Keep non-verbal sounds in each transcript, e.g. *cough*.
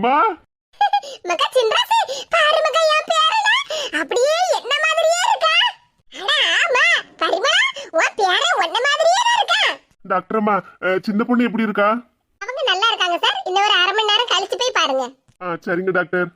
அம்மா? மகா சின்ராசு பாரு மகா என் பேரனா? அப்படியே என்ன மாதிரியே இருக்கா? அம்மா ஆமா. பரிமளா உன் பேர ஒன்ன மாதிரியே இருக்கா? டாக்டர் அம்மா சின்ன பொண்ணு எப்படி இருக்கா? அவங்க நல்லா இருக்காங்க சார். இன்னும் ஒரு அரை மணி நேரம் கழிச்சு போய் பாருங்க. ஆ சரிங்க டாக்டர்.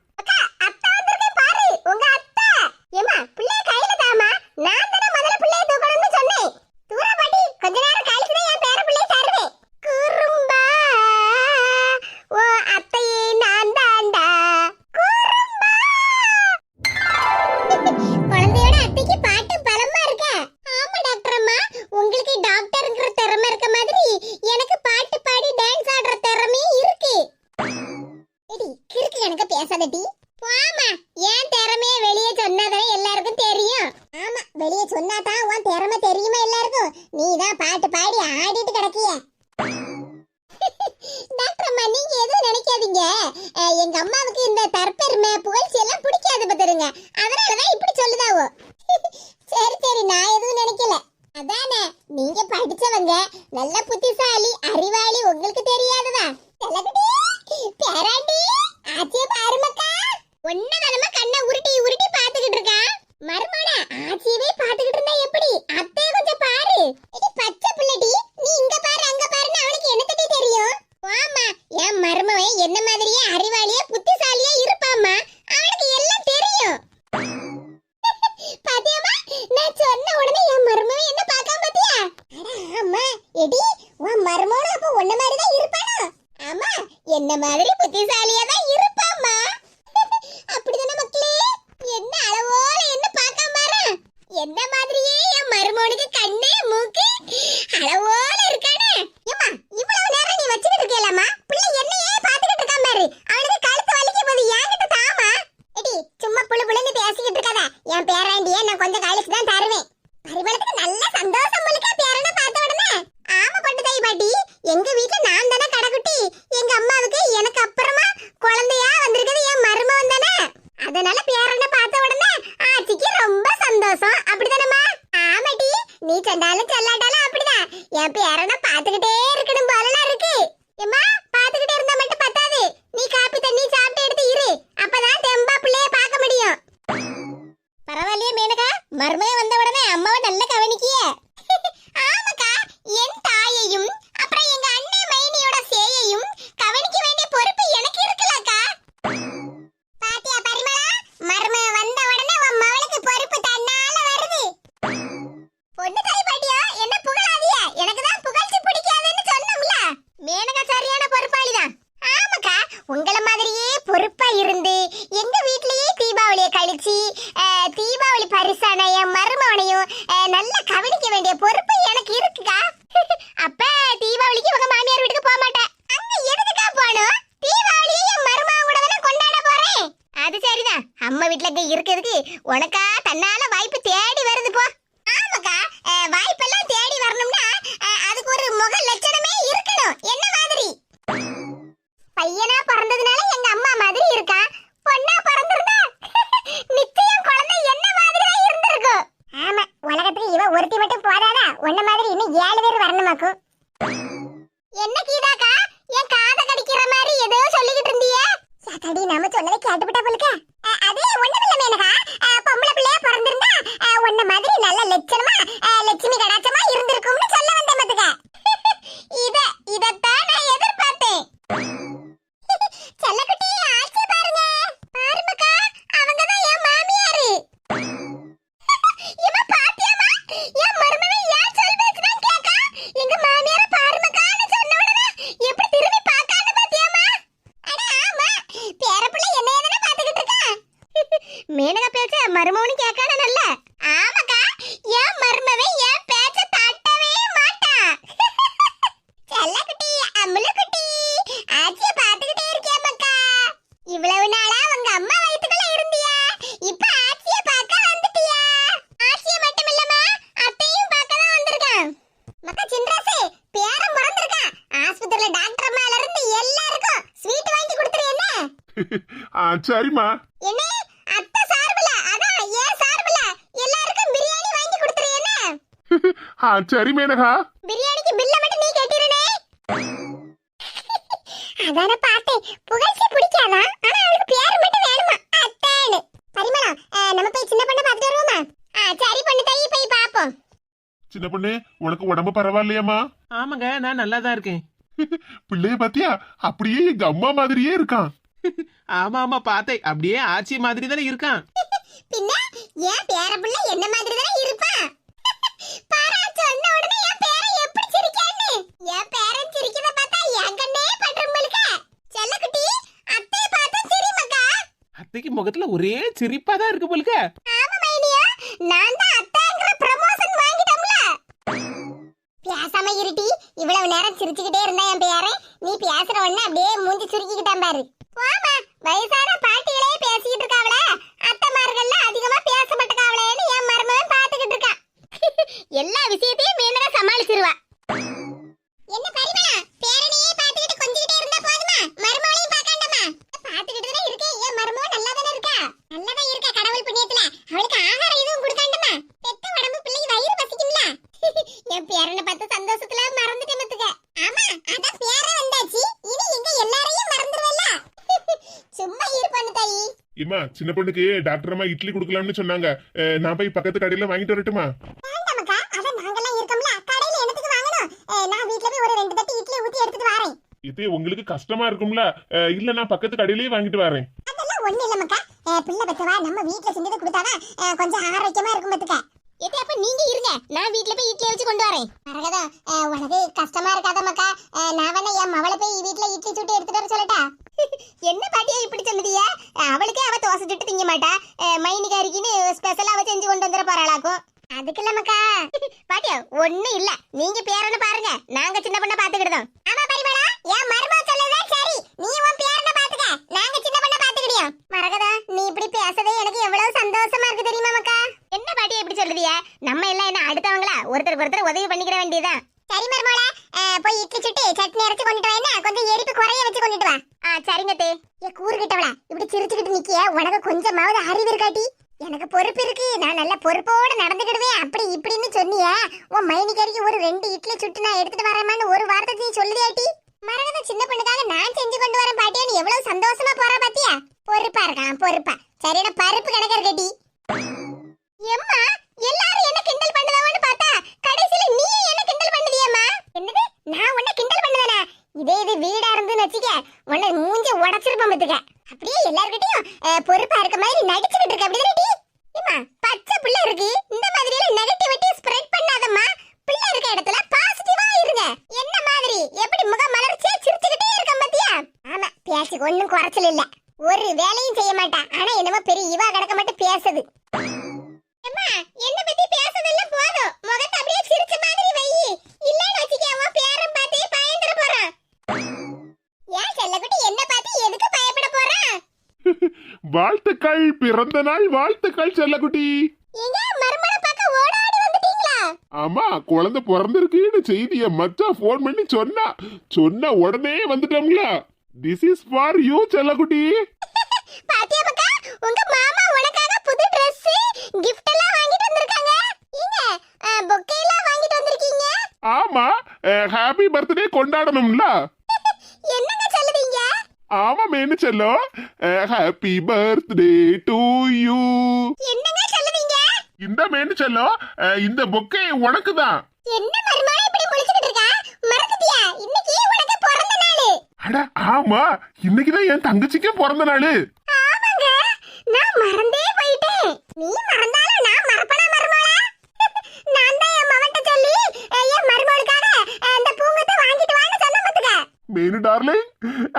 தங்கச்சி தீபாவளி பரிசான என் மருமவனையும் நல்ல ஆ சரிம்மா. என்ன? அத்தை சார்புல? அதான் ஏன் சார்புல? எல்லாருக்கும் பிரியாணி வாங்கி கொடுத்துரு ஆ சரி மேனகா. பிரியாணிக்கு பில்ல மட்டும் நீ கட்டிடுனே அதான பார்த்தேன். புகழ்ச்சி பிடிக்காதா? ஆனா அவளுக்கு பேர் மட்டும் வேணுமா? அத்தான்னு. சரிமலா நம்ம போய் சின்ன பண்ண பார்த்துட்டு வருவோமா? ஆ சரி பண்ணு தை போய் பாப்போம் சின்ன பொண்ணு உனக்கு உடம்பு பரவாயில்லையாம்மா? ஆமாங்க நான் நல்லா தான் இருக்கேன். பிள்ளைய பாத்தியா? அப்படியே எங்க அம்மா மாதிரியே இருக்கான். ஆமா ஆமா பார்த்தேன். அப்படியே ஆச்சி மாதிரி தானே இருக்கான். பின்ன என் பேர பிள்ளை என்ன மாதிரி தானே இருப்பான் பாரா சொன்ன உடனே என் பேரன் எப்படி சிரிக்கான்னு என் பேரன் சிரிக்கிறத பார்த்தா என் கண்ணே பட்டுருமலுக்க செல்லக்குட்டி அத்தை பார்த்தா சிரிமக்கா அத்தைக்கு முகத்துல ஒரே சிரிப்பா தான் இருக்கு போலுக்க. ஆமா மைனியா. நான் தான் அத்தைங்கிற ப்ரமோஷன் வாங்கிட்டோம்ல. பேசாம இருட்டி இவ்வளவு நேரம் சிரிச்சுக்கிட்டே இருந்தா என் பேரன் நீ பேசுற உடனே அப்படியே மூஞ்சி சுருக்கிக்கிட்டான் பாரு. வாமா வயசான பாட்டிகளே பேசிக்கிட்டு இருக்காவல அத்தைமார்கள்ல அதிகமா பேச மாட்டேக்காவளேன்னு என் மருமகன் பாத்துக்கிட்டு இருக்கான். *laughs* எல்லா விஷயத்தையும் மீனரா சமாளிச்சிருவா. என்ன பரிமளா பேரனையே பாத்துக்கிட்டு கொஞ்சிக்கிட்டே இருந்தா போதுமா மருமகளையும் பார்க்காண்டமா பாத்துக்கிட்டு தானே இருக்கேன் என் மருமகன் நல்லா தானே இருக்கா நல்லா தான் இருக்கா கடவுள் புண்ணியத்துல அவளுக்கு ஆகாரம் எதுவும் கொடுக்காண்டமா பெத்த உடம்பு பிள்ளைக்கு வயிறு பசிக்கும்ல என் பேரனை பார்த்து சந்தோஷத்துல மறந்துட்டேன் மத்துக்க ஆமா அதான் பேரன் வந்தாச்சு இனி எங்க எல்லாரையும் மறந்துருவல்ல சும்மா இருப்பானு தாயி இம்மா சின்ன பொண்ணுக்கு டாக்டர் அம்மா இட்லி கொடுக்கலாம்னு சொன்னாங்க. நான் போய் பக்கத்து கடையில வாங்கிட்டு வரட்டுமா? இது உங்களுக்கு கஷ்டமா இருக்கும்ல? இல்ல நான் பக்கத்து கடையிலேயே வாங்கிட்டு வரேன். அதெல்லாம் ஒண்ணு இல்ல மக்கா பிள்ளை பெத்தவா நம்ம வீட்ல செஞ்சதை கொடுத்தாதான் கொஞ்சம் ஆரோக்கியமா இருக்கும் பத்துக்க. எது அப்ப நீங்க இருங்க. நான் வீட்ல போய் இட்லி வச்சு கொண்டு வரேன். மரகதா உனக்கு கஷ்டமா இருக்காத மக்கா. நான் வேணா என் மவளை போய் வீட்ல இட்லி சுட்டு எடுத்துட்டு வர சொல்லட்டா? *laughs* என்ன பாட்டியா இப்படி சொன்னதியா அவளுக்கே அவ தோசை சுட்டு திங்க மாட்டா. மைனிகாரிக்குன்னு ஸ்பெஷலா அவ செஞ்சு கொண்டு வந்துட போறாளாக்கும் அதுக்கு இல்ல மக்கா. *laughs* பாட்டியா ஒண்ணு இல்ல. நீங்க பேரனை பாருங்க. நாங்க சின்ன பண்ண பாத்துக்கிட்டோம் ஆமா பரிமளா. என் மருமக சொல்லதான் சரி. நீ உன் பேரனை பாத்துக்க நாங்க சின்ன பண்ண பாத்துக்கிடியோம் மரகதா நீ இப்படி பேசதே எனக்கு எவ்வளவு சந்தோஷமா இருக்கு தெரியுமா மக்கா? என்ன பாட்டி இப்படி சொல்றதியா நம்ம எல்லாம் என்ன அடுத்தவங்களா? ஒருத்தருக்கு ஒருத்தர் உதவி பண்ணிக்கிற வேண்டியதுதான் சரி மருமகளா போய் இட்லி சுட்டு சட்னி அரைச்சு கொண்டுட்டு வா கொஞ்சம் எரிப்பு குறைய வச்சு கொண்டுட்டு வா. ஆ சரிங்க தே. ஏ கூறுகிட்டவளா? இப்படி சிரிச்சுக்கிட்டு நிக்கிய? உனக்கு கொஞ்சமாவது அறிவு இருக்காட்டி எனக்கு பொறுப்பு இருக்கு. நான் நல்ல பொறுப்போட நடந்துக்கிடுவேன். அப்படி இப்படின்னு சொன்னியா? உன் மைனிக்கறிக்கு ஒரு ரெண்டு இட்லி சுட்டு நான் எடுத்துட்டு வரேமான்னு ஒரு வார்த்தை நீ சொல்லுதியாட்டி மரகத சின்ன பொண்ணுக்காக நான் செஞ்சு கொண்டு வரேன் பாட்டியான்னு எவ்வளவு சந்தோஷமா போறா பாத்தியா? பொறுப்பா இருக்கான் பொறுப்பா. சரியான பருப்பு கணக்கு கட்டி எம்மா எல்லாரும் என்ன கிண்டல் பண்ணுதாவன்னு பார்த்தா கடைசியில நீ என்ன கிண்டல் பண்ணுதியம்மா என்னது? நான் உன்ன கிண்டல் பண்ணுவேனா? இதே இது வீடா இருந்துன்னு வச்சுக்க உன்னை மூஞ்ச உடச்சிருப்போம் பத்துக்க அப்படியே எல்லார்கிட்டயும் பொறுப்பா இருக்க மாதிரி நடிச்சுக்கிட்டு இருக்க அப்படிதானே பச்சை பிள்ளை இருக்கு இந்த மாதிரி எல்லாம் நெகட்டிவிட்டி ஸ்ப்ரெட் பண்ணாதம்மா. பிள்ளை இருக்க இடத்துல பாசிட்டிவா இருங்க. என்ன மாதிரி? எப்படி முகம் மலர்ச்சியா சிரிச்சுக்கிட்டே இருக்க பாத்தியா? ஆமா பேச்சுக்கு ஒண்ணும் குறைச்சல் இல்ல. ஒரு வேலையும் செய்ய மாட்டா ஆனா என்னமோ பெரிய இவா கிடக்க மட்டும் பேசுது. அம்மா என்ன பத்தி பேசுறதெல்லாம் போதும். முகத்தை அப்படியே சிரிச்ச மாதிரி வை. இல்லன்னு வச்சுக்க அவன் பேரன் பார்த்து பயந்துட போறான். ஏன் செல்லக்குட்டி என்ன பார்த்து எதுக்கு பயப்பட போறான் *laughs* வாழ்த்துக்கள் பிறந்த நாள் வாழ்த்துக்கள் செல்லக்குட்டி. ஆமா குழந்தை பிறந்திருக்குன்னு செய்திய மச்சான் ஃபோன் பண்ணி சொன்னா சொன்ன உடனே வந்துட்டோம்ல. திஸ் இஸ் ஃபார் யூ செல்லக்குட்டி. பாத்தியா மக்கா உங்க மாமா உனக்காக புது Dress gift எல்லாம் வாங்கிட்டு வந்திருக்காங்க. ஏங்க பொக்கே எல்லாம் வாங்கிட்டு வந்திருக்கீங்க? ஆமா ஹாப்பி பர்த்டே கொண்டாடணும்ல. என்னங்க சொல்லுதீங்க? ஆமா மேனு செல்லம்? ஹாப்பி பர்த்டே டு யூ என்னங்க இந்த மேனு செல்லம் அஹ், இந்த பொக்கே உனக்கு தான் என்ன மருமகளே இப்படி முழிச்சுக்கிட்டு இருக்கா? மறந்துட்டியா? இன்னைக்கு உனக்கு பிறந்த நாள். அட ஆமா. இன்னைக்குதான் என் தங்கச்சிக்கே பிறந்த நாள். ஆமாங்க. நான் மறந்தே போயிட்டேன். நீ மறந்தாலும் நான் மறப்பனா மருமகளா? *laughs* நான் தான் என் மவன்ட்ட சொல்லி என் மருமகளுக்காக அஹ், இந்த பூங்கத்தை வாங்கிட்டு வான்னு சொன்ன பாத்துக்க menu darling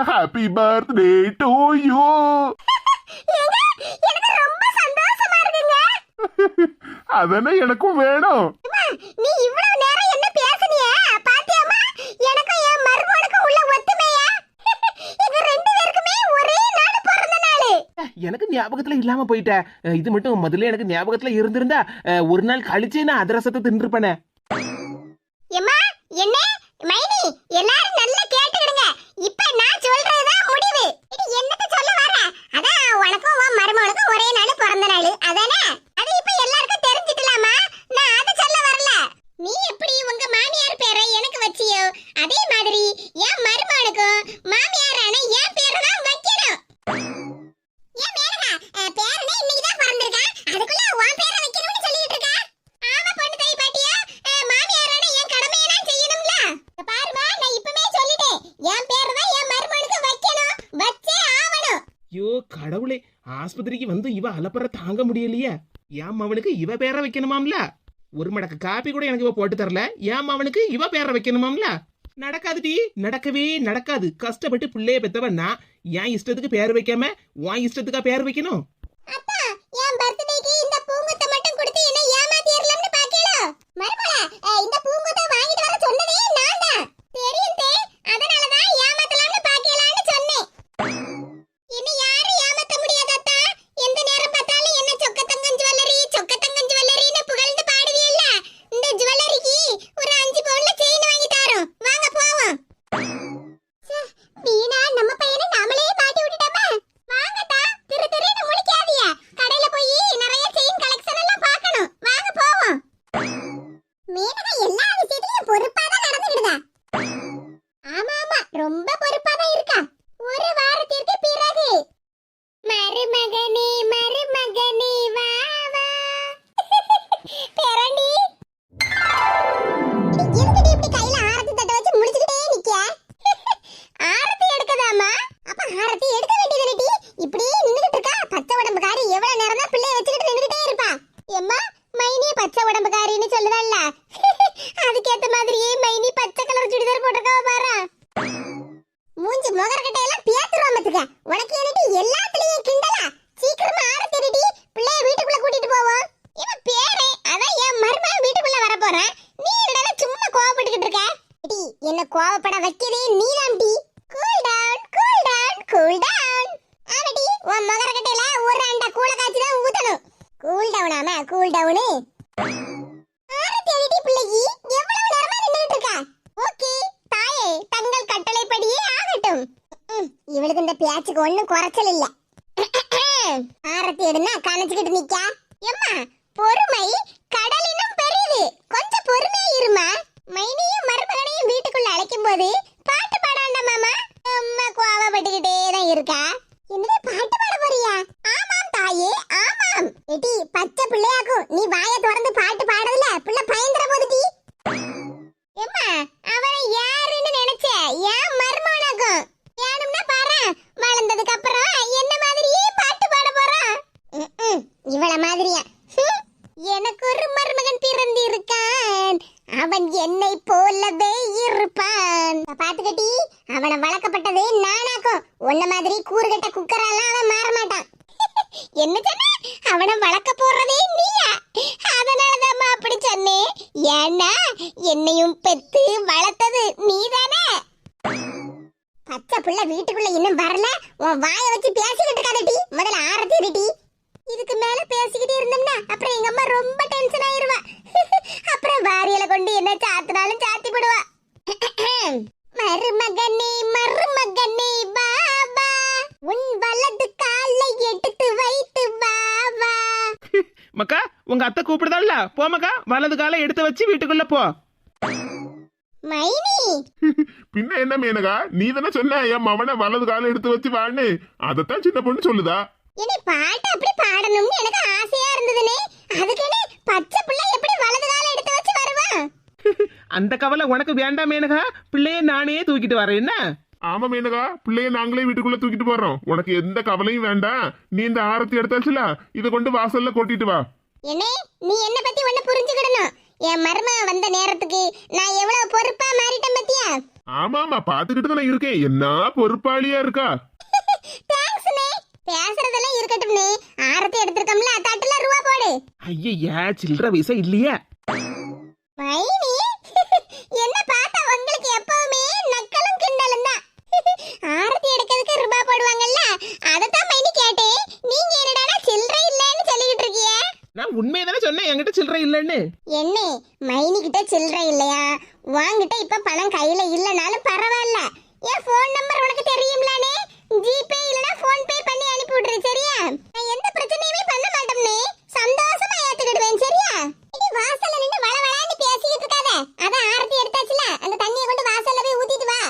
happy birthday to you ஏங்க, அதனே எனக்கும் வேணும். அம்மா, நீ இவ்வளவு நேரம் என்ன பேசுனியே? பாத்தியாம்மா எனக்கும் என் மருமகளுக்கும் உள்ள ஒத்துமையா? எங்க ரெண்டு பேருக்குமே ஒரே நாள் பிறந்த நாள். எனக்கு ஞாபகத்துல இல்லாம போயிட்ட. இது மட்டும் முதல்ல எனக்கு ஞாபகத்துல இருந்திருந்தா ஒரு நாள் கழிச்சே நான் அதிரசத்தை தின்றுப்பேனே. எம்மா என்ன மைனி எல்லாரும் நல்லா கேட்டுக்கிடுங்க இப்ப நான் சொல்றதுதான் முடிவு இது என்னத்த சொல்ல வர அதான் உனக்கும் உன் மருமகளுக்கும் ஒரே நாள் பிறந்த நாள் அதானே அது இப்ப எல்லாருக்கும் தெரிஞ்சிட்டலாமா நான் அத சொல்ல வரல நீ எப்படி உங்க மாமியார் பேரை எனக்கு வச்சியோ அதே மாதிரி என் மருமகளுக்கும் மாமியாரான என் பேரை தான் வைக்கணும் ஏன் மேனகா அஹ், பேரனே இன்னைக்கு தான் பிறந்திருக்கா அதுக்குள்ள உன் பேரை வைக்கணும்னு சொல்லிட்டு இருக்கா ஆமா பொண்ணு தாய் பாட்டியா அஹ், மாமியார் ஐயோ கடவுளே ஆஸ்பத்திரிக்கு வந்து இவ அலப்பற தாங்க முடியலையே ஏன் அவனுக்கு இவ பேரை வைக்கணுமாம்ல? ஒரு மடக்கு காப்பி கூட எனக்கு இவ போட்டு தரல. ஏன் அவனுக்கு இவ பேரை வைக்கணுமாம்ல? நடக்காது டி நடக்கவே நடக்காது. கஷ்டப்பட்டு பிள்ளைய பெத்தவன்னா என் இஷ்டத்துக்கு பேர் வைக்காம உன் இஷ்டத்துக்கா பேர் வைக்கணும்? பேச்சுக்கு ஒண்ணும் குறைச்சல் இல்ல. ஆரத்தி எடுனா கணச்சுக்கிட்டு நிக்கா. எம்மா பொறுமை கடலினும் பெரியது. கொஞ்சம் பொறுமையா இருமா. மைனியும் மருமகனையும் வீட்டுக்குள்ள அழைக்கும் போது பாட்டு பாடாண்ட மாமா? அம்மா கோவப்பட்டுக்கிட்டே தான் இருக்கா. என்னது பாட்டு பாட போறியா? ஆமாம் தாயே ஆமாம். எடி பச்சை பிள்ளையாக்கும். நீ வாய திறந்து பாட்டு பாடல பிள்ளை பயந்துற போதுடி. எம்மா அவனை யாருன்னு நினைச்ச? ஏன் மருமகனாக்கும் வளர்ந்ததுக்கு அப்புறம் என்ன மாதிரியே பாட்டு பாட போறான் இவள மாதிரியா. எனக்கு ஒரு மருமகன் பிறந்து இருக்கான் அவன் என்னை போலவே இருப்பான். பாத்து கட்டி அவனை வளர்க்கப்பட்டதே நானாக்கும் உன்ன மாதிரி கூறுகட்ட குக்கரெல்லாம் அவன் மாற மாட்டான். *laughs* என்ன சொன்ன? அவனை வளர்க்க போறதே நீயா? அதனாலதான் அப்படி சொன்னேன் ஏன்னா என்னையும் பெத்து வளர்த்தது நீதான். பச்சை புள்ள வீட்டுக்குள்ள இன்னும் வரல. உன் வாயை வச்சு பேசிக்கிட்டு இருக்காதடி முதல்ல ஆரத்தி இருடி இதுக்கு மேல பேசிக்கிட்டே இருந்தோம்னா அப்புறம் எங்க அம்மா ரொம்ப டென்ஷன் ஆயிருவா. *laughs* அப்புறம் வாரியல கொண்டு என்ன சாத்தினாலும் சாத்தி போடுவா. *clears throat* மருமகனே மருமகனே வா உன் வலது காலை எடுத்து வைத்து வா. *laughs* மக்கா உங்க அத்தை கூப்பிடுதாள்ல? போ மக்கா. வலது காலை எடுத்து வச்சு வீட்டுக்குள்ள போ. மைனி. பின்ன என்ன மேனகா? நீ தானே சொன்ன என் மவனை வலது காலை எடுத்து வச்சு வான்னு அதைத்தான் சின்ன பொண்ணு சொல்லுதா. என்னை பாட்டு அப்படி பாடணும்னு எனக்கு ஆசையா இருந்ததுனே. அதுக்குன்னு பச்சை பிள்ளை எப்படி வலது காலை எடுத்து வச்சு வருவான் அந்த கவலை உனக்கு வேண்டாம் மேனகா. பிள்ளைய நானே தூக்கிட்டு வரேன். என்ன? ஆமா மேனகா பிள்ளைய நாங்களே வீட்டுக்குள்ள தூக்கிட்டு போறோம். உனக்கு எந்த கவலையும் வேண்டாம். நீ இந்த ஆரத்தி எடுத்தாச்சுல இதை கொண்டு வாசல்ல கொட்டிட்டு வா. என்னே நீ என்ன பத்தி ஒண்ணு புரிஞ்சுக்கிடணும். என் மருமக வந்த நேரத்துக்கு நான் எவ்வளவு பொறுப்பா மாறிட்டேன் பத்தியா? ஆமா ஆமா பாத்துக்கிட்டு தானே இருக்கேன். என்ன பொறுப்பாளியா இருக்கா? *laughs* தேங்க்ஸ்னே பேசுறதெல்லாம் இருக்கட்டும்னே ஆரத்தி எடுத்திருக்கோம்ல தட்டுல ரூபா போடு. ஐயா சில்லற வயசா இல்லையா. மைனி. *laughs* என்ன பார்த்தா உங்களுக்கு எப்பவுமே நக்கலும் கிண்டலும் தான். *laughs* ஆரத்தி எடுக்கிறதுக்கு ரூபா போடுவாங்கல்ல அதத்தான் மைனி கேட்டேன். நீங்க என்னடா நான் உண்மையை தானே சொன்னேன் என்கிட்ட சில்லற இல்லைன்னு. என்ன மைனி கிட்ட சில்லறை இல்லையா? வாங்கிட்ட இப்ப பணம் கையில இல்லனாலும் பரவாயில்ல. என் ஃபோன் நம்பர் உனக்கு தெரியும்லானே ஜிபே இல்லனா ஃபோன் பே பண்ணி அனுப்பி விடுறேன் சரியா? நான் எந்த பிரச்சனையுமே பண்ண மாட்டோம்னே சந்தோஷமா ஏத்துக்கிடுவேன் சரியா? இடி வாசல்ல நின்னு வளவளான்னு பேசிக்கிட்டு இருக்காத. அத ஆரத்தி எடுத்தாச்சுல. அந்த தண்ணியை கொண்டு வாசல்ல போய் ஊத்திட்டு வா.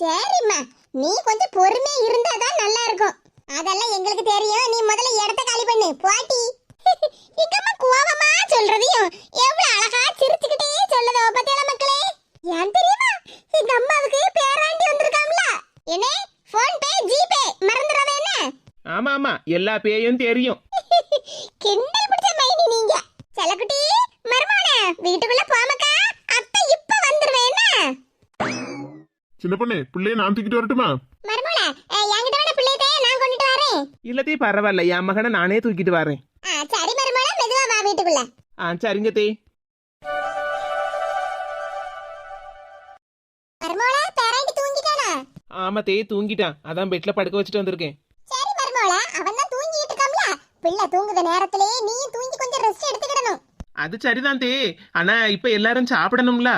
சரிம்மா. நீ கொஞ்சம் பொறுமையா இருந்தாதான் நல்லா இருக்கும். அதெல்லாம் எங்களுக்கு தெரியும். நீ முதல்ல இடத்த காலி பண்ணு. போட்டி. *laughs* இக்கம்மா கோவமா சொல்றதையும் எவ்வளவு அழகா சிரிச்சுக்கிட்டே சொல்லுதோ பத்தியால மக்களே? ஏன் தெரியுமா? இந்த அம்மாவுக்கு பேராண்டி வந்திருக்காம்ல. என்ன? போன் பே ஜிபே மறந்துடாத என்ன? ஆமா ஆமா. எல்லா பேயும் தெரியும். *laughs* கிண்டல் பிடிச்ச மைனி நீங்க. செல்லக்குட்டி மருமகன வீட்டுக்குள்ள போமக்கா அத்தை இப்ப வந்துருவேன்னா சின்ன பொண்ணு பிள்ளைய நான் தூக்கிட்டு வரட்டுமா? மருமகன என்கிட்ட வேணா பிள்ளையதே நான் கொண்டுட்டு வரேன். இல்லதே பரவாயில்ல. என் மகனை நானே தூக்கிட்டு வரேன் ஆ, சரி மருமகன மெதுவா வா வீட்டுக்குள்ள ஆ சரிங்க தே. மருமோள பேரண்டி தூங்கிட்டானா? ஆமா தே தூங்கிட்டான். அதான் பெட்ல படுக்க வச்சுட்டு வந்திருக்கேன். சரி மருமோள அவன் தான் தூங்கிட்டு இருக்கான்ல. பிள்ளை தூங்குத நேரத்திலேயே நீ தூங்கி கொஞ்சம் ரெஸ்ட் எடுத்துக்கிடணும். அது சரிதான் தே. ஆனா இப்ப எல்லாரும் சாப்பிடணும்ல?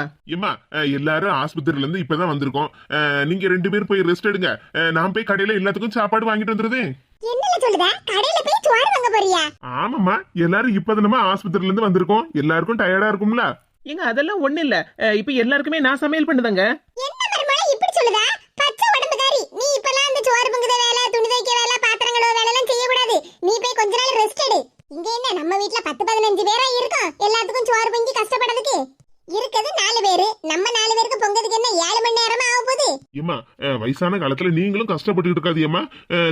அஹ், எல்லாரும் ஆஸ்பத்திரியில இருந்து இப்பதான் வந்திருக்கோம். நீங்க ரெண்டு பேரும் போய் ரெஸ்ட் எடுங்க. நான் போய் கடையில எல்லாத்துக்கும் சாப்பாடு வாங்கிட்டு வந்துருது என்னல சொல்லுத? கடையில போய் சோறு வாங்க போறியா? ஆமாம்மா எல்லாரும் இப்பதானமா ஆஸ்பத்திரியில இருந்து வந்திருக்கோம். எல்லாருக்கும் டயர்டா இருக்கும்ல. ஏங்க அதெல்லாம் ஒண்ணு இல்ல. இப்ப எல்லாருக்குமே நான் சமையல் பண்ணுதாங்க. என்ன இப்படி சொல்லுத? பச்சை உடம்புக்காரி நீ இப்பலாம் அந்த சோறு பொங்குத வேலை துணி துவைக்க வேலை பாத்திரம் கழுவ வேலை எல்லாம் செய்ய கூடாது நீ போய் கொஞ்ச நாள் ரெஸ்ட் எடு. இங்க என்ன நம்ம வீட்ல பத்து பதினஞ்சு பேரா இருக்கோம் எல்லாத்துக்கும் சோறு பொங்கி கஷ்டப்படுறதுக்கு. இருக்குது நாலு பேரு. நம்ம நாலு பேருக்கு பொங்கதுக்கு என்ன ஏழு மணி நேரமா ஆக போகுது? அஹ், வயசான காலத்துல நீங்களும் கஷ்டப்பட்டுக்கிட்டு இருக்காதியம்மா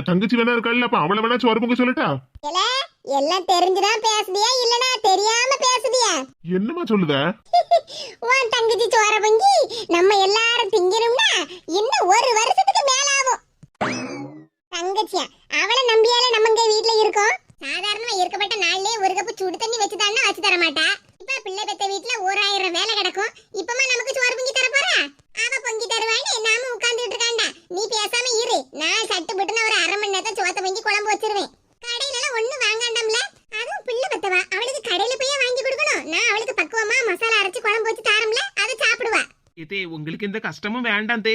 தங்கச்சி வேணா இருக்கா அப்ப அவளை வேணா சோறு பொங்க சொல்லட்டா? எல்லாம் தெரிஞ்சுதான் பேசுதியா இல்லனா தெரியாம பேசுதியா? என்னம்மா சொல்லுத? உன் தங்கச்சி சோற பொங்கி நம்ம எல்லாரும் திங்கணும்னா இன்னும் ஒரு வருஷத்துக்கு மேல ஆகும் தங்கச்சியா அவளை நம்பியால நம்ம இங்க வீட்ல இருக்கோம். சாதாரணமா இருக்கப்பட்ட நாள்லயே ஒரு கப்பு சுடு தண்ணி வச்சு தானே வச்சு தர மாட்டா. இப்ப பிள்ளை பெத்த வீட்டுல ஒரு ஆயிரம் வேலை கிடக்கும். இப்பமா நமக்கு சோறு பொங்கி தர போறா? அவ பொங்கி தருவான்னு நாம உட்கார்ந்துட்டு இருக்காண்டா. நீ பேசாம இரு. நான் சட்டு புட்டுன்னு ஒரு அரை மணி நேரத்தை சோத்த பொங்கி குழம்பு வச்சிருவேன். கடையில எல்லாம் ஒண்ணு வாங்காண்டாம்ல? அதுவும் பிள்ளை பெத்தவா? அவளுக்கு கடையில போய் வாங்கி கொடுக்கணும் நான் அவளுக்கு பக்குவமா மசாலா அரைச்சு குழம்பு வச்சு தாரம்ல அதை சாப்பிடுவா இதே உங்களுக்கு இந்த கஷ்டமும் வேண்டாம் தே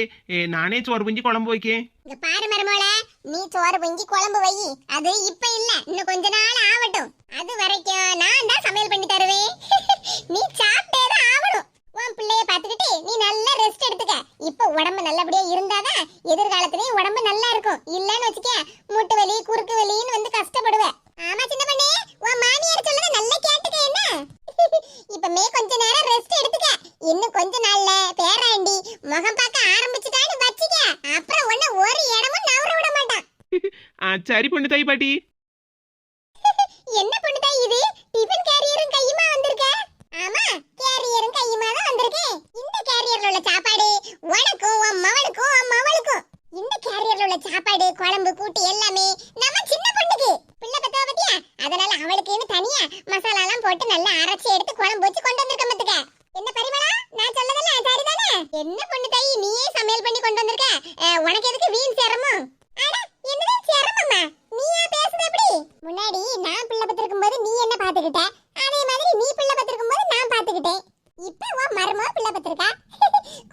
நானே சோறு புஞ்சி குழம்பு வைக்கேன் இங்க பாரு மருமோள நீ சோறு புஞ்சி குழம்பு வை அது இப்ப இல்ல இன்னும் கொஞ்ச நாள் ஆகட்டும் அது வரைக்கும் நான் தான் சமையல் பண்ணி தருவேன் நீ சாப்பிட்டே தான் ஆகணும் உன் பிள்ளைய பாத்துக்கிட்டு நீ நல்லா ரெஸ்ட் எடுத்துக்க இப்ப உடம்பு நல்லபடியா இருந்தாதான் எதிர்காலத்துலயும் உடம்பு நல்லா இருக்கும் இல்லன்னு வச்சுக்க மூட்டு வலி குறுக்கு வலின்னு வந்து கஷ்டப்படுவ ஆமா சின்ன பண்ணே உன் மாமியார் சொல்லத நல்லா கேட்டுக்க என்ன *laughs* இப்பமே கொஞ்ச நேரம் ரெஸ்ட் எடுத்துக்க. இன்னும் கொஞ்ச நாள்ல பேராண்டி முகம் பார்க்க ஆரம்பிச்சுட்டான்னு வச்சுக்க. அப்புறம் உன்னை ஒரு இடமும் நவர விட மாட்டான். *laughs* சரி பொண்ணு தாய் பாட்டி. *laughs* என்ன பண்ணுதா இது? டிஃபன் கேரியரும் கையுமா வந்திருக்க? ஆமா கேரியரும் கையுமா தான் வந்திருக்கேன் இந்த கேரியர்ல உள்ள சாப்பாடு உனக்கும் உன் மவனுக்கும் உன் மவளுக்கும். இந்த கேரியர்ல உள்ள சாப்பாடு குழம்பு கூட்டு எல்லாமே நம்ம சின்ன பொண்ணுக்கு பிள்ளை பெத்தவ பத்தியா அதனால அவளுக்குன்னு தனியா மசாலா எல்லாம் போட்டு நல்லா அரைச்சு எடுத்து குழம்பு வச்சு கொண்டு வந்திருக்க மத்துக்க என்ன பரிமளா நான் சொல்லதெல்லாம் சரிதானே என்ன பொண்ணு தாயி நீயே சமையல் பண்ணி கொண்டு வந்திருக்க அஹ், உனக்கு எதுக்கு வீண் சிரமம் அட என்னது சிரமமா நீயா பேசுது எப்படி முன்னாடி நான் பிள்ளை பத்திருக்கும் போது நீ என்ன பாத்துக்கிட்ட அதே மாதிரி நீ பிள்ளை பத்திருக்கும் போது நான் பாத்துக்கிட்டேன் இப்ப உன் மருமக பிள்ளை பத்திருக்கா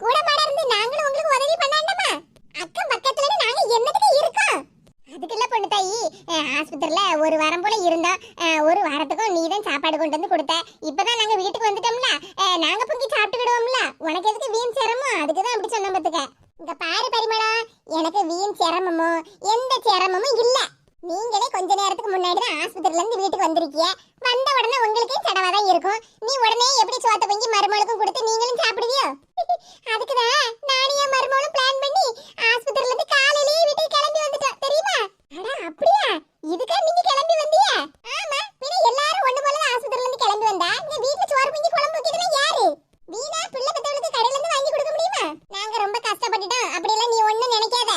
கூட மாட இருந்து நாங்களும் உங்களுக்கு உதவி பண்ணாண்டமா அக்கம் பக்கத்துல நாங்க என்னதுக்கு இருக்கோம் அதுக்குள்ள பொண்ணு தாயி அஹ், ஆஸ்பத்திரியில ஒரு வாரம் போல இருந்தோம் அஹ், ஒரு வாரத்துக்கும் நீ தான் சாப்பாடு கொண்டு வந்து கொடுத்த இப்பதான் நாங்க வீட்டுக்கு வந்துட்டோம்ல அஹ், நாங்க பொங்கி சாப்பிட்டுக்கிடுவோம்ல உனக்கு எதுக்கு வீண் சிரமம் அதுக்கு தான் அப்படி சொன்ன பத்துக்க இங்க பாரு பரிமளா எனக்கு வீண் சிரமமோ எந்த சிரமமும் இல்ல. நீங்களே கொஞ்ச நேரத்துக்கு முன்னாடி தான் ஆஸ்பத்திரில இருந்து வீட்டுக்கு வந்திருக்கீங்க. வந்த உடனே உங்களுக்கே சடவா தான் இருக்கும். நீ உடனே எப்படி சோத்த பொங்கி மருமகளுக்கும் கொடுத்து நீங்களும் சாப்பிடுவியோ? *laughs* அதுக்குதான் நானும் என் மருமகளும் பிளான் பண்ணி ஆஸ்பத்திரில இருந்து காலையிலேயே வீட்டுக்கு கிளம்பி வந்துட்டோம். தெரியுமா? அட அப்படியா? இதுக்கா நீங்க கிளம்பி வந்தீங்க? ஆமா பின்ன எல்லாரும் ஒண்ணு போல ஆஸ்பத்திரில இருந்து கிளம்பி வந்தா நீ வீட்ல சோறு பொங்கி குழம்பு வைக்கிறதுல யாரு? வீணா பிள்ளை பெத்தவளுக்கு கடையில இருந்து வாங்கி கொடுக்க முடியுமா? நாங்க ரொம்ப கஷ்டப்பட்டுட்டோம் அப்படியெல்லாம் நீ ஒண்ணும் நினைக்காத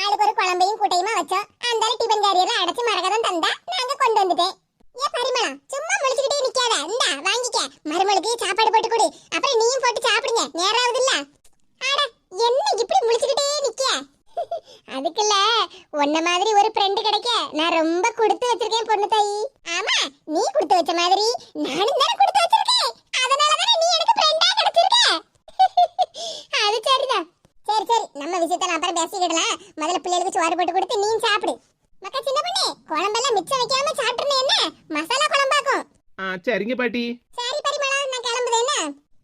ஆளுக்கு ஒரு குழம்பையும் கூட்டையுமா வச்சோம் அந்த டிபன் கேரியர்ல அடைச்சு மரகதம் தந்தா நாங்க கொண்டு வந்துட்டேன் ஏ பரிமளா சும்மா முழிச்சுக்கிட்டே நிக்காத இந்தா வாங்கிக்க மருமகளுக்கு சாப்பாடு போட்டு கொடு அப்புறம் நீயும் போட்டு சாப்பிடுங்க நேராவது இல்ல அட என்ன இப்படி முழிச்சுக்கிட்டே நிக்க அதுக்குல்ல உன்ன மாதிரி ஒரு ஃப்ரெண்ட் கிடைக்க நான் ரொம்ப கொடுத்து வச்சிருக்கேன் பொண்ணு தாயி ஆமா நீ கொடுத்து வச்ச மாதிரி நானும் தானே கொடுத்து வச்சிருக்கேன். அதனால தானே நீ எனக்கு ஃப்ரெண்டா கிடைச்சிருக்க. அது சரிதான். சரி சரி. நம்ம விஷயத்த நான் அப்புறம் பேசிக்கிடலாம். முதல்ல பிள்ளைகளுக்கு சோறு போட்டு கொடுத்து நீ சாப்பிடு. மக்கா சின்ன பண்ணி குழம்பெல்லாம் மிச்சம் வைக்காம சாப்பிட்டுருந்தே என்ன? மசாலா குழம்பாக்கும். ஆ சரிங்க பாட்டி. சரி பரிமளா நான் கிளம்புது என்ன?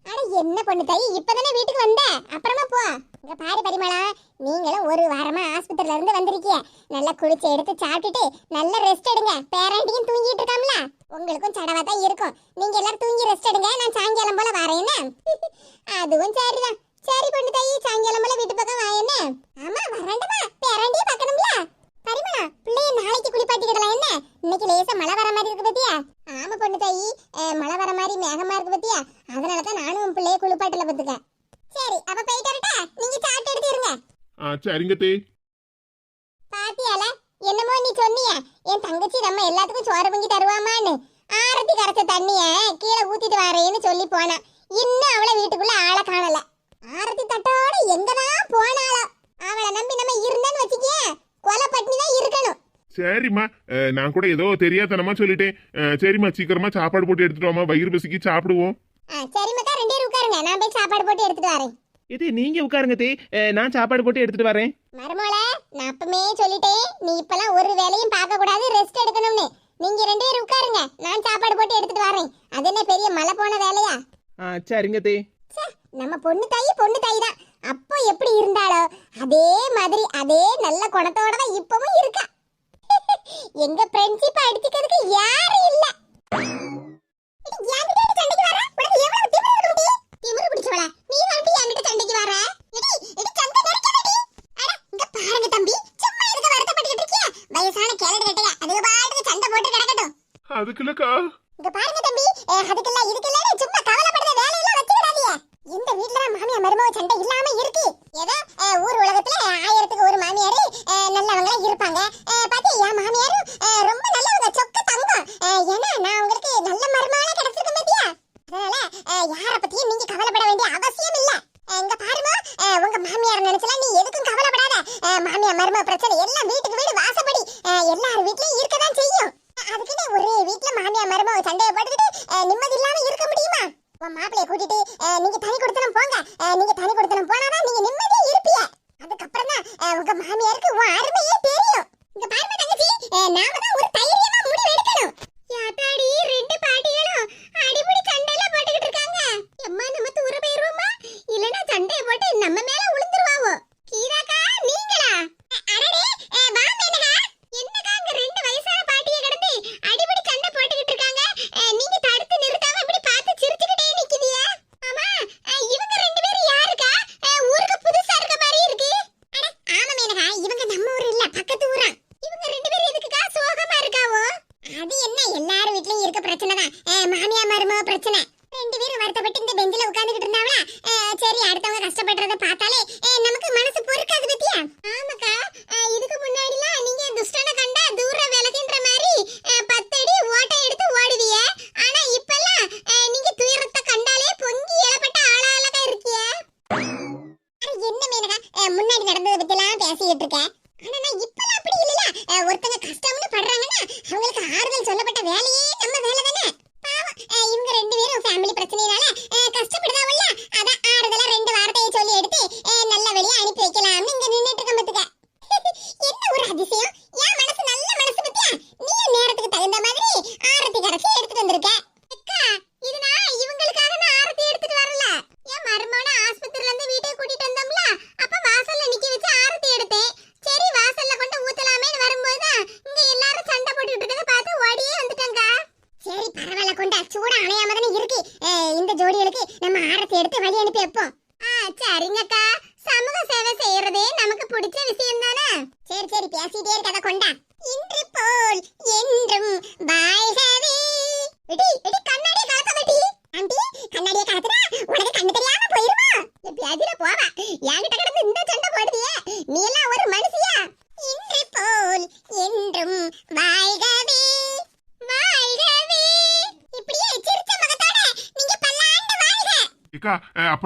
அட என்ன பொண்ணு தாய் இப்பதானே வீட்டுக்கு வந்த? அப்புறமா போ. இங்க பாரு பரிமளா நீங்களும் ஒரு வாரமா ஆஸ்பத்திரியில இருந்து வந்திருக்கீங்க நல்லா குளிச்சு எடுத்து சாப்பிட்டுட்டு நல்ல ரெஸ்ட் எடுங்க. இருக்கேன் சரி அப்ப போயிட்டு வரட்டா? நீங்க சாட் எடுத்து ஆ சரிங்க தே. பாத்தியால? என்னமோ நீ சொன்னியா. என் தங்கச்சி நம்ம எல்லாத்துக்கும் சோறு பொங்கி தருவாமான்னு. ஆரத்தி கரைச்ச தண்ணிய கீழே ஊத்திட்டு சொல்லி போனா. இன்னும் அவளை வீட்டுக்குள்ள ஆளை காணல. ஆரத்தி தட்டோட எங்கனா போனாளோ. அவளை நம்பி நம்ம இருந்தேன்னு வச்சுக்கிய கொலை பட்டினி தான் சரிம்மா. நான் கூட ஏதோ தெரியாதனமா சொல்லிட்டேன். சரிம்மா சீக்கிரமா சாப்பாடு போட்டு எடுத்துட்டோம்மா வயிறு பசிக்கு சாப்பிடுவோம். சரி மக்கா ரெண்டு உட்காருங்க. நான் போய் சாப்பாடு போட்டு எடுத்துட்டு வரேன். இது நீங்க உட்காருங்க தே. நான் சாப்பாடு போட்டு எடுத்துட்டு வரேன். மருமோள நான் அப்பமே சொல்லிட்டேன். நீ இப்பெல்லாம் ஒரு வேலையும் பார்க்க கூடாது ரெஸ்ட் எடுக்கணும்னு. நீங்க ரெண்டு உட்காருங்க. நான் சாப்பாடு போட்டு எடுத்துட்டு வரேன். அது என்ன பெரிய மலை போன வேலையா? ஆ சரிங்க தே. நம்ம பொண்ணு தாய் பொண்ணு தாய் தான். அப்போ எப்படி இருந்தாளோ அதே மாதிரி அதே நல்ல குணத்தோட தான் இப்பவும் இருக்கா. எங்க ஃப்ரெண்ட்ஷிப் அடிச்சுக்கிறதுக்கு யாரும் இல்ல. சண்டைக்கு வர? நீ தாண்டி என்கிட்ட சண்டைக்கு வர? எடி, எடி, சண்டை நெருக்காதடி. அட, இங்க பாருங்க தம்பி, சும்மா எதுக்கு வருத்தப்பட்டுக்கிட்டு இருக்கிய? வயசான கட்டையா, பாட்டுக்கு சண்டை போட்டு கிடக்கட்டும். இங்க பாருங்க தம்பி இதுக்கெல்லாம் சும்மா கவலைப்படுற வேலையெல்லாம் வச்சுக்கிடாதீங்க இந்த வீட்ல தான் மாமியார் மருமக சண்டை இல்லாம இருக்கு ஏதோ ஊர் உலகத்துல ஆயிரத்துக்கு ஒரு மாமியார் நல்லவங்களா இருப்பாங்க அஹ், பாத்தி என் மாமியாரும் ரொம்ப நல்லவங்க சொக்க தங்கம் ஏன்னா நான் உங்களுக்கு நல்ல மருமகளா கிடைச்சிருக்கேன் பாத்தியா அதனால யார பத்தியும் நீங்க கவலைப்பட வேண்டிய அவசியம் இல்ல. இங்க பாருமா உங்க மாமியார் நினைச்சலாம் நீ எதுக்கும் கவலைப்படாத. மாமியார் மருமக பிரச்சனை எல்லாம் வீட்டுக்கு வீடு வாசப்படி. எல்லார் வீட்லயும் இருக்கதான் செய்யும். அதுக்குன்னு ஒரே வீட்டுல மாமியார் மருமக சண்டையை போட்டுக்கிட்டு நிம்மதி இல்லாம இருக்க முடியுமா? உன் மாப்பிளைய கூட்டிட்டு நீங்க தனி கொடுத்தனம் போங்க. நீங்க தனி கொடுத்தனம் போனாதான் நீங்க நிம்மதியா இருப்பீங்க அதுக்கப்புறம் தான் அஹ், உங்க மாமியாருக்கு உன் அருமையே தெரியும் இங்க பாருங்க தங்கச்சி அஹ், நாம தான் ஒரு தைரியமா முடிவு எடுக்கணும் யாத்தாடி ரெண்டு பாட்டிகளும் அடிமுடி சண்டையில போட்டுக்கிட்டு இருக்காங்க எம்மா நம்ம தூர போயிருவோமா இல்லனா சண்டைய போட்டு நம்ம மேல விழுந்துருவாவோ கீதாக்கா நீங்களா அ- அடடே அஹ், வா மேனகா என்னக்கா அங்க ரெண்டு வயசான பாட்டிய கிடந்து அடிபடி சண்டை போட்டுக்கிட்டு இருக்காங்க அஹ், நீங்க தடுத்து நிறுத்தாம இப்படி பார்த்து சிரிச்சுக்கிட்டே நிக்குதியா ஆமா அஹ், இவங்க ரெண்டு பேரும் யாருக்கா அஹ், ஊருக்கு புதுசா இருக்க மாதிரி இருக்கு அட ஆமா மேனகா இவங்க நம்ம ஊர் இல்ல பக்கத்து ஊரா இவங்க ரெண்டு பேரும் எதுக்குக்கா சோகமா இருக்காவோ அது என்ன எல்லார் வீட்லயும் இருக்க பிரச்சனை தான் மாமியார் மருமக பிரச்சனை ரெண்டு பேரும் வருத்தப்பட்டு இந்த பெஞ்சில இருந்தாவளா சரி அடுத்தவங்க கஷ்டப்படுறத பார்த்தாலே அஹ், நமக்கு மனசு பொறுக்காது பத்தியா ஆமாக்கா அஹ், இதுக்கு முன்னாடிலாம் நீங்க துஷ்டனை கண்டா தூர விலகுன்ற மாதிரி அஹ், பத்தடி ஓட்டை எடுத்து ஓடுவிய ஆனா இப்பெல்லாம் அஹ், நீங்க துயரத்தை கண்டாலே பொங்கி இழப்பட்ட ஆளாளக்கா இருக்கிய அட, என்ன மேனகா அஹ், முன்னாடி நடந்ததை பத்திலாம் பேசிக்கிட்டு இருக்கேன் ஆனா நான் இப்பெல்லாம் அப்படி இல்லல அஹ், ஒருத்தங்க கஷ்டம்னு படுறாங்கன்னா அவங்களுக்கு ஆறுதல் சொல்லப்பட்ட வேலையே நம்ம வேலை தானே பாவம் அஹ், இவங்க ரெண்டு பேரும் ஃபேமிலி பிரச்சனையினால அஹ், கஷ்டப்படுதாவல்ல அதான் ஆறுதலா ரெண்டு வார்த்தையை சொல்லி எடுத்து அஹ், நல்ல வழியா அனுப்பி வைக்கலாம்னு இங்க நின்னுட்டு இருக்கேன் பாத்துக்க என்ன ஒரு அதிசயம் என் மனசு நல்ல மனசு பத்தியா நீ நேரத்துக்கு தகுந்த மாதிரி ஆரத்தி கரைச்சி எடுத்துட்டு வந்திருக்க அக்கா இது நான் இவங்களுக்காக நான் ஆரத்தி எடுத்துட்டு வரல என் மருமகனை ஆஸ்பத்திரில இருந்து வீட்டுக்கு கூட்டிட்டு வந்தோம்ல அப்ப வாசல்ல நிக்க வச்சு ஆரத்தி எடுத்தேன் சரி வாசல்ல கொண்டு ஊத்தலாமேன்னு வரும்போது தான் இங்க எல்லாரும் சண்டை போட்டுட்டு இருக்கறத பார்த்து ஓடியே வந்துட்டேங்க சரி பரவாயில்ல கொண்டா சூட அணையாம தானே இருக்கு அஹ், இந்த ஜோடிகளுக்கு நம்ம ஆரத்தி எடுத்து வழி அனுப்பி வைப்போம்.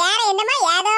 வேற என்னமா ஏதோ